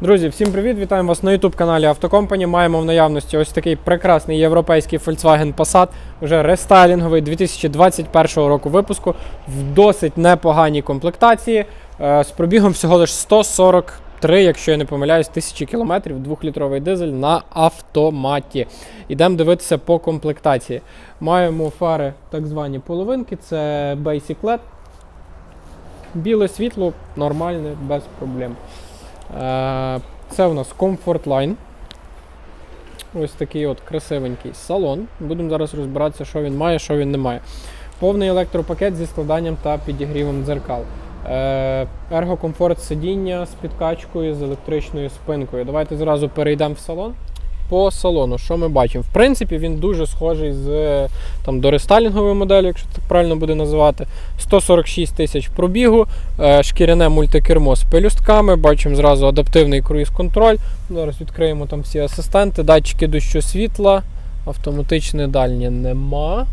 Друзі, всім привіт! Вітаємо вас на youtube каналі Автокомпані. Маємо в наявності ось такий прекрасний європейський Volkswagen Passat, вже рестайлінговий 2021 року випуску в досить непоганій комплектації е, з пробігом всього лише 143, якщо я не помиляюсь, тисячі кілометрів, 2-літровий дизель на автоматі. Ідемо дивитися по комплектації. Маємо фари так звані половинки, це Basic LED. Біле світло нормальне, без проблем. Е, Це у нас Comfort Line. Ось такий от красивенький салон. Будемо зараз розбиратися, що він має, що він не має. Повний електропакет зі складанням та підігрівом дзеркал. Ергокомфорт сидіння з підкачкою, з електричною спинкою. Давайте зразу перейдемо в салон. По салону, що ми бачимо? В принципі, він дуже схожий з там, до рестайлінгової моделі, якщо так правильно буде називати. 146 тисяч пробігу, е, шкіряне мультикермо з пелюстками, бачимо зразу адаптивний круїз-контроль. Зараз відкриємо там всі асистенти, датчики дощу світла, автоматичне дальнє нема.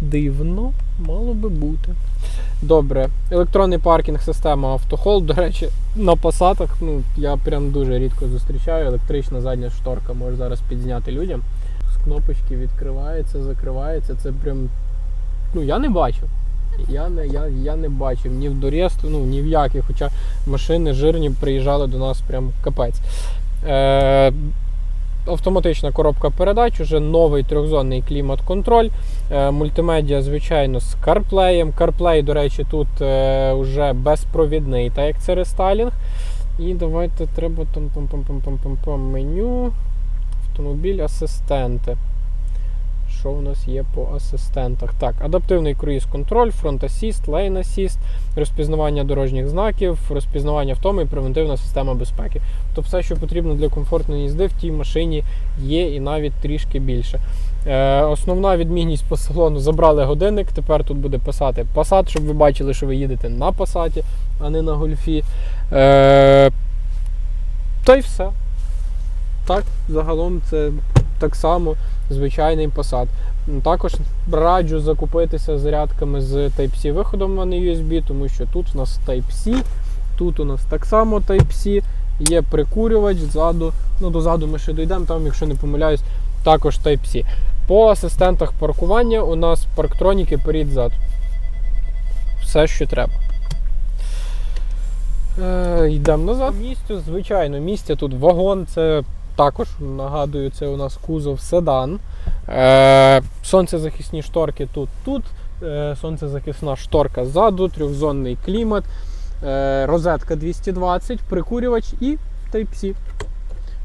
Дивно, мало би бути. Добре, електронний паркінг, система автохол. До речі, на пасатах ну, я прям дуже рідко зустрічаю. Електрична задня шторка може зараз підзняти людям. З кнопочки відкривається, закривається. Це прям. Ну, я не бачив. Я не, я, я не бачив ні в Дорєсту, ну ні в яких, хоча машини жирні приїжджали до нас прям капець. Е, автоматична коробка передач, уже новий трьохзонний клімат-контроль. Е, мультимедіа, звичайно, з CarPlay. CarPlay, до речі, тут е, вже безпровідний, так як це рестайлінг. І давайте треба там меню. Автомобіль, асистенти. Що у нас є по асистентах? Так, адаптивний круїз-контроль, фронт асіст, лейн асіст, розпізнавання дорожніх знаків, розпізнавання втоми і превентивна система безпеки. Тобто все, що потрібно для комфортної їзди, в тій машині є і навіть трішки більше. Е, основна відмінність по салону забрали годинник. Тепер тут буде писати Passat, щоб ви бачили, що ви їдете на Passat, а не на гольфі. Е, та й все. Так, загалом це так само звичайний Passat. Також раджу закупитися зарядками з Type-C виходом, а не USB, тому що тут у нас Type-C, тут у нас так само Type-C, є прикурювач ззаду. Ну, дозаду ми ще дійдемо, там, якщо не помиляюсь, також Type-C. По асистентах паркування у нас парктроніки перед зад. Все, що треба. Е, йдемо назад. Місцю, звичайно, місця тут вагон, це також нагадую, це у нас кузов седан. Е, сонцезахисні шторки тут, тут. Е, сонцезахисна шторка ззаду, трьохзонний клімат, е, розетка 220, прикурювач і Type-C.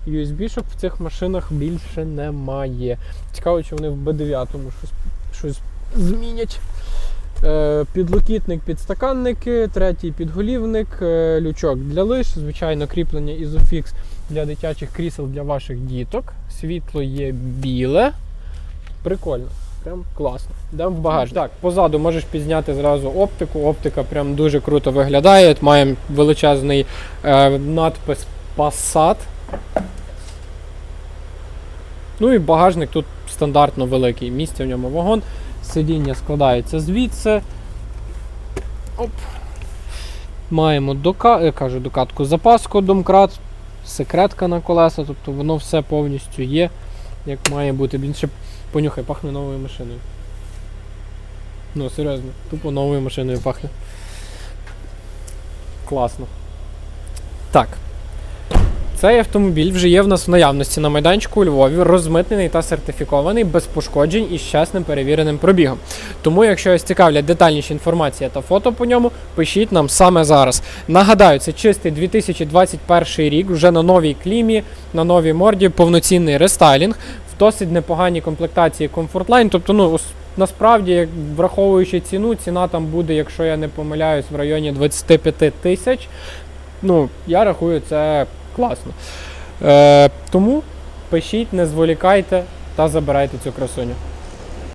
USB, щоб в цих машинах більше немає. Цікаво, чи вони в B9 щось, щось змінять. Е, Підлокітник, підстаканники, третій підголівник, е, лючок для лиш, звичайно, кріплення Isofix для дитячих крісел для ваших діток. Світло є біле. Прикольно. Прям класно. Йдемо в багажник. Так, позаду можеш підзняти зразу оптику. Оптика прям дуже круто виглядає. Маємо величезний е, надпис Passat. Ну і багажник тут стандартно великий. Місця в ньому вагон. Сидіння складається звідси. Оп. Маємо дока... кажу, докатку запаску, домкрат, секретка на колеса, тобто воно все повністю є, як має бути. Блін, ще понюхай, пахне новою машиною. Ну, серйозно, тупо новою машиною пахне. Класно. Так. Цей автомобіль вже є в нас в наявності на майданчику у Львові, розмитнений та сертифікований без пошкоджень і з чесним перевіреним пробігом. Тому, якщо вас цікавлять детальніші інформація та фото по ньому, пишіть нам саме зараз. Нагадаю, це чистий 2021 рік, вже на новій клімі, на новій морді, повноцінний рестайлінг, в досить непоганій комплектації Comfort Line. Тобто, ну, насправді, як враховуючи ціну, ціна там буде, якщо я не помиляюсь, в районі 25 тисяч. Ну, я рахую, це класно. Е, тому пишіть, не зволікайте та забирайте цю красуню.